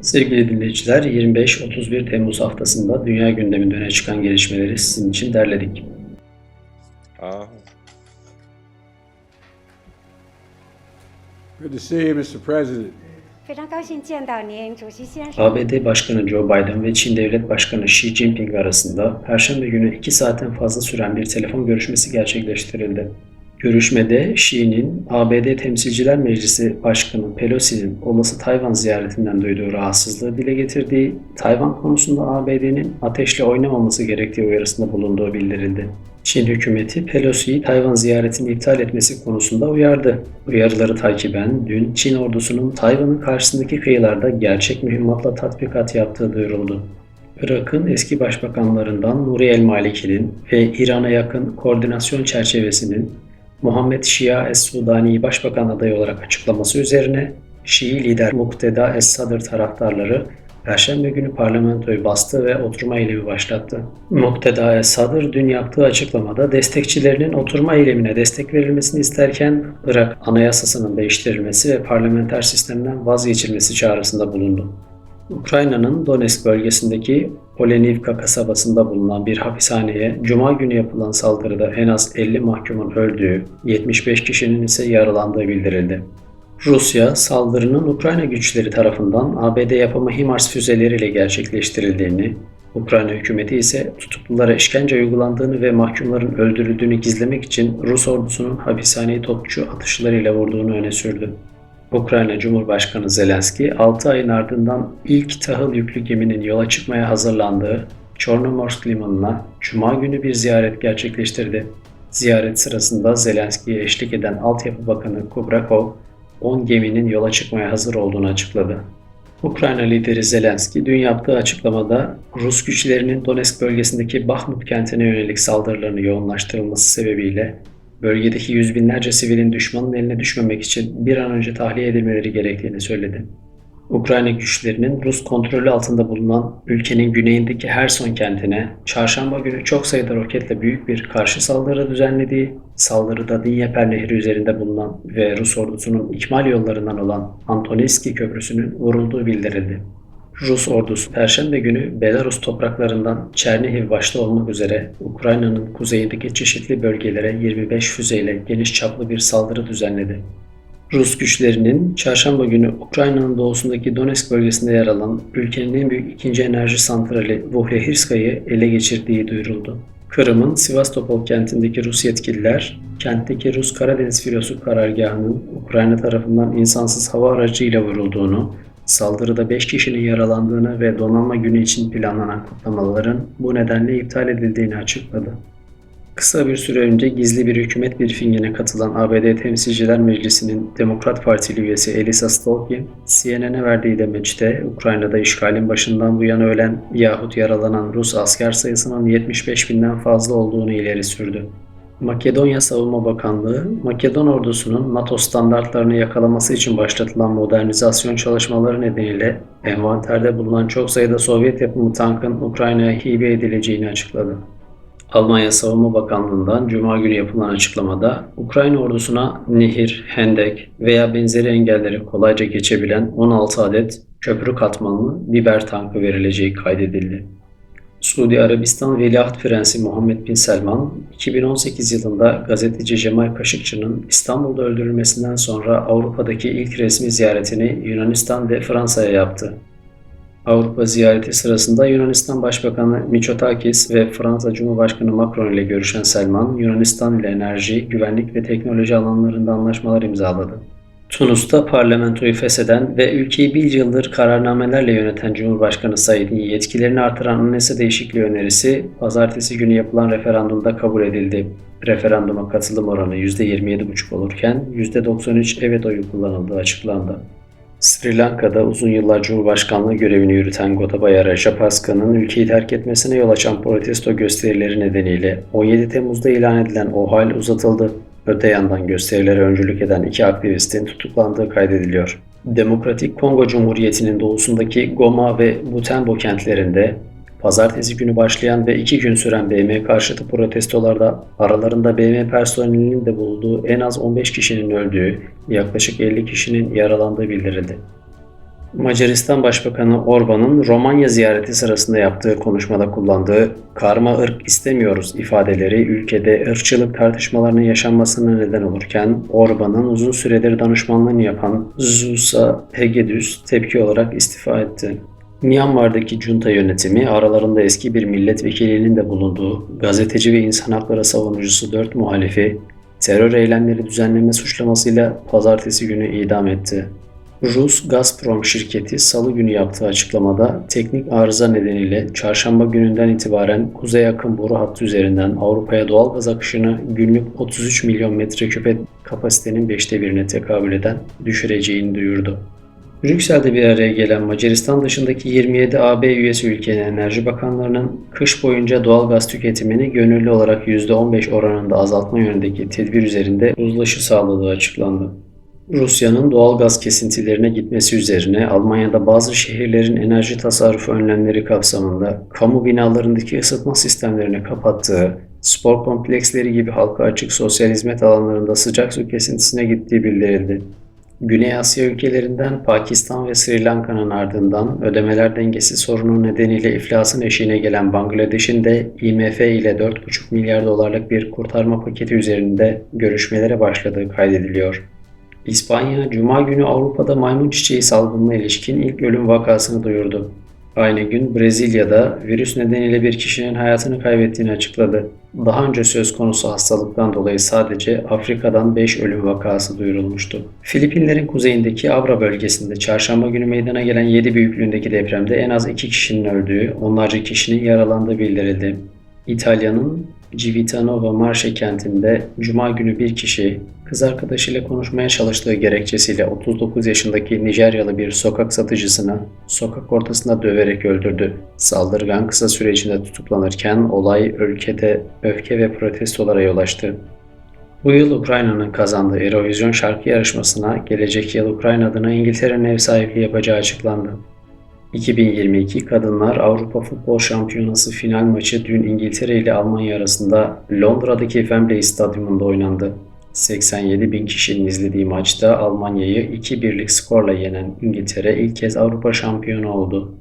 Sevgili dinleyiciler, 25-31 Temmuz haftasında dünya gündeminde öne çıkan gelişmeleri sizin için derledik. Aa. Good to see you, Mr. President. ABD Başkanı Joe Biden ve Çin Devlet Başkanı Xi Jinping arasında Perşembe günü 2 saatten fazla süren bir telefon görüşmesi gerçekleştirildi. Görüşmede Xi'nin ABD Temsilciler Meclisi Başkanı Pelosi'nin olası Tayvan ziyaretinden duyduğu rahatsızlığı dile getirdiği, Tayvan konusunda ABD'nin ateşle oynamaması gerektiği uyarısında bulunduğu bildirildi. Çin hükümeti Pelosi'yi Tayvan ziyaretini iptal etmesi konusunda uyardı. Uyarıları takiben dün Çin ordusunun Tayvan'ın karşısındaki kıyılarda gerçek mühimmatla tatbikat yaptığı duyuruldu. Irak'ın eski başbakanlarından Nuri El Maliki'nin ve İran'a yakın koordinasyon çerçevesinin Muhammed Şia Es-Sudani'yi başbakan adayı olarak açıklaması üzerine Şii lider Mukteda Es-Sadr taraftarları Perşembe günü parlamentoyu bastı ve oturma eylemi başlattı. Mukteda Es-Sadr dün yaptığı açıklamada destekçilerinin oturma eylemine destek verilmesini isterken Irak anayasasının değiştirilmesi ve parlamenter sistemden vazgeçilmesi çağrısında bulundu. Ukrayna'nın Donetsk bölgesindeki Olenivka kasabasında bulunan bir hapishaneye Cuma günü yapılan saldırıda en az 50 mahkumun öldüğü, 75 kişinin ise yaralandığı bildirildi. Rusya, saldırının Ukrayna güçleri tarafından ABD yapımı HIMARS füzeleriyle gerçekleştirildiğini, Ukrayna hükümeti ise tutuklulara işkence uygulandığını ve mahkumların öldürüldüğünü gizlemek için Rus ordusunun hapishaneyi topçu atışlarıyla vurduğunu öne sürdü. Ukrayna Cumhurbaşkanı Zelenski 6 ayın ardından ilk tahıl yüklü geminin yola çıkmaya hazırlandığı Çornomorsk limanına Cuma günü bir ziyaret gerçekleştirdi. Ziyaret sırasında Zelenski'ye eşlik eden Altyapı Bakanı Kubrakov 10 geminin yola çıkmaya hazır olduğunu açıkladı. Ukrayna lideri Zelenski dün yaptığı açıklamada Rus güçlerinin Donetsk bölgesindeki Bahmut kentine yönelik saldırılarını yoğunlaştırılması sebebiyle bölgedeki yüz binlerce sivilin düşmanın eline düşmemek için bir an önce tahliye edilmeleri gerektiğini söyledi. Ukrayna güçlerinin Rus kontrolü altında bulunan ülkenin güneyindeki Herson kentine çarşamba günü çok sayıda roketle büyük bir karşı saldırı düzenlediği, saldırıda Dnieper Nehri üzerinde bulunan ve Rus ordusunun ikmal yollarından olan Antonivski Köprüsü'nün vurulduğu bildirildi. Rus ordusu Perşembe günü Belarus topraklarından Çernihiv başta olmak üzere Ukrayna'nın kuzeyindeki çeşitli bölgelere 25 füzeyle geniş çaplı bir saldırı düzenledi. Rus güçlerinin çarşamba günü Ukrayna'nın doğusundaki Donetsk bölgesinde yer alan ülkenin en büyük ikinci enerji santrali Vuhlehirska'yı ele geçirdiği duyuruldu. Kırım'ın Sivastopol kentindeki Rus yetkililer, kentteki Rus Karadeniz filosu karargahının Ukrayna tarafından insansız hava aracıyla vurulduğunu, saldırıda 5 kişinin yaralandığını ve donanma günü için planlanan kutlamaların bu nedenle iptal edildiğini açıkladı. Kısa bir süre önce gizli bir hükümet briefingine katılan ABD Temsilciler Meclisi'nin Demokrat Partili üyesi Elisa Stolkin, CNN'e verdiği demeçte Ukrayna'da işgalin başından bu yana ölen yahut yaralanan Rus asker sayısının 75 binden fazla olduğunu ileri sürdü. Makedonya Savunma Bakanlığı, Makedon ordusunun NATO standartlarını yakalaması için başlatılan modernizasyon çalışmaları nedeniyle envanterde bulunan çok sayıda Sovyet yapımı tankın Ukrayna'ya hibe edileceğini açıkladı. Almanya Savunma Bakanlığı'ndan Cuma günü yapılan açıklamada Ukrayna ordusuna nehir, hendek veya benzeri engelleri kolayca geçebilen 16 adet köprü katmanlı biber tankı verileceği kaydedildi. Suudi Arabistan Veliaht Prensi Muhammed Bin Selman, 2018 yılında gazeteci Cemal Kaşıkçı'nın İstanbul'da öldürülmesinden sonra Avrupa'daki ilk resmi ziyaretini Yunanistan ve Fransa'ya yaptı. Avrupa ziyareti sırasında Yunanistan Başbakanı Mitsotakis ve Fransa Cumhurbaşkanı Macron ile görüşen Selman, Yunanistan ile enerji, güvenlik ve teknoloji alanlarında anlaşmalar imzaladı. Tunus'ta parlamentoyu fesheden ve ülkeyi bir yıldır kararnamelerle yöneten Cumhurbaşkanı Said'in yetkilerini artıran anayasa değişikliği önerisi pazartesi günü yapılan referandumda kabul edildi. Referanduma katılım oranı %27,5 olurken %93 evet oyu kullanıldığı açıklandı. Sri Lanka'da uzun yıllar Cumhurbaşkanlığı görevini yürüten Gotabaya Rajapaksa'nın ülkeyi terk etmesine yol açan protesto gösterileri nedeniyle 17 Temmuz'da ilan edilen o hal uzatıldı. Öte yandan gösterilere öncülük eden iki aktivistin tutuklandığı kaydediliyor. Demokratik Kongo Cumhuriyeti'nin doğusundaki Goma ve Butembo kentlerinde pazartesi günü başlayan ve iki gün süren BM karşıtı protestolarda aralarında BM personelinin de bulunduğu en az 15 kişinin öldüğü, yaklaşık 50 kişinin yaralandığı bildirildi. Macaristan Başbakanı Orban'ın Romanya ziyareti sırasında yaptığı konuşmada kullandığı karma ırk istemiyoruz ifadeleri ülkede ırkçılık tartışmalarının yaşanmasına neden olurken Orban'ın uzun süredir danışmanlığını yapan Zsusa Hegedüs tepki olarak istifa etti. Myanmar'daki junta yönetimi aralarında eski bir milletvekilinin de bulunduğu gazeteci ve insan hakları savunucusu 4 muhalifi terör eylemleri düzenleme suçlamasıyla pazartesi günü idam etti. Rus Gazprom şirketi salı günü yaptığı açıklamada teknik arıza nedeniyle çarşamba gününden itibaren kuzey akım boru hattı üzerinden Avrupa'ya doğal gaz akışını günlük 33 milyon metreküp kapasitenin beşte birine tekabül eden düşüreceğini duyurdu. Brüksel'de bir araya gelen Macaristan dışındaki 27 AB üyesi ülkenin enerji bakanlarının kış boyunca doğal gaz tüketimini gönüllü olarak %15 oranında azaltma yönündeki tedbir üzerinde uzlaşı sağladığı açıklandı. Rusya'nın doğal gaz kesintilerine gitmesi üzerine Almanya'da bazı şehirlerin enerji tasarrufu önlemleri kapsamında kamu binalarındaki ısıtma sistemlerini kapattığı, spor kompleksleri gibi halka açık sosyal hizmet alanlarında sıcak su kesintisine gittiği bildirildi. Güney Asya ülkelerinden Pakistan ve Sri Lanka'nın ardından ödemeler dengesi sorunu nedeniyle iflasın eşiğine gelen Bangladeş'in de IMF ile 4,5 milyar dolarlık bir kurtarma paketi üzerinde görüşmelere başladığı kaydediliyor. İspanya, Cuma günü Avrupa'da maymun çiçeği salgınına ilişkin ilk ölüm vakasını duyurdu. Aynı gün Brezilya'da virüs nedeniyle bir kişinin hayatını kaybettiğini açıkladı. Daha önce söz konusu hastalıktan dolayı sadece Afrika'dan 5 ölüm vakası duyurulmuştu. Filipinlerin kuzeyindeki Abra bölgesinde çarşamba günü meydana gelen 7 büyüklüğündeki depremde en az 2 kişinin öldüğü, onlarca kişinin yaralandığı bildirildi. İtalya'nın Civitanova Marche kentinde Cuma günü bir kişi kız arkadaşıyla konuşmaya çalıştığı gerekçesiyle 39 yaşındaki Nijeryalı bir sokak satıcısını sokak ortasında döverek öldürdü. Saldırgan kısa süre içinde tutuklanırken olay ülkede öfke ve protestolara yol açtı. Bu yıl Ukrayna'nın kazandığı Eurovision şarkı yarışmasına gelecek yıl Ukrayna adına İngiltere'nin ev sahipliği yapacağı açıklandı. 2022 Kadınlar Avrupa Futbol Şampiyonası final maçı dün İngiltere ile Almanya arasında Londra'daki Wembley Stadyumunda oynandı. 87 bin kişinin izlediği maçta Almanya'yı 2-1'lik skorla yenen İngiltere ilk kez Avrupa şampiyonu oldu.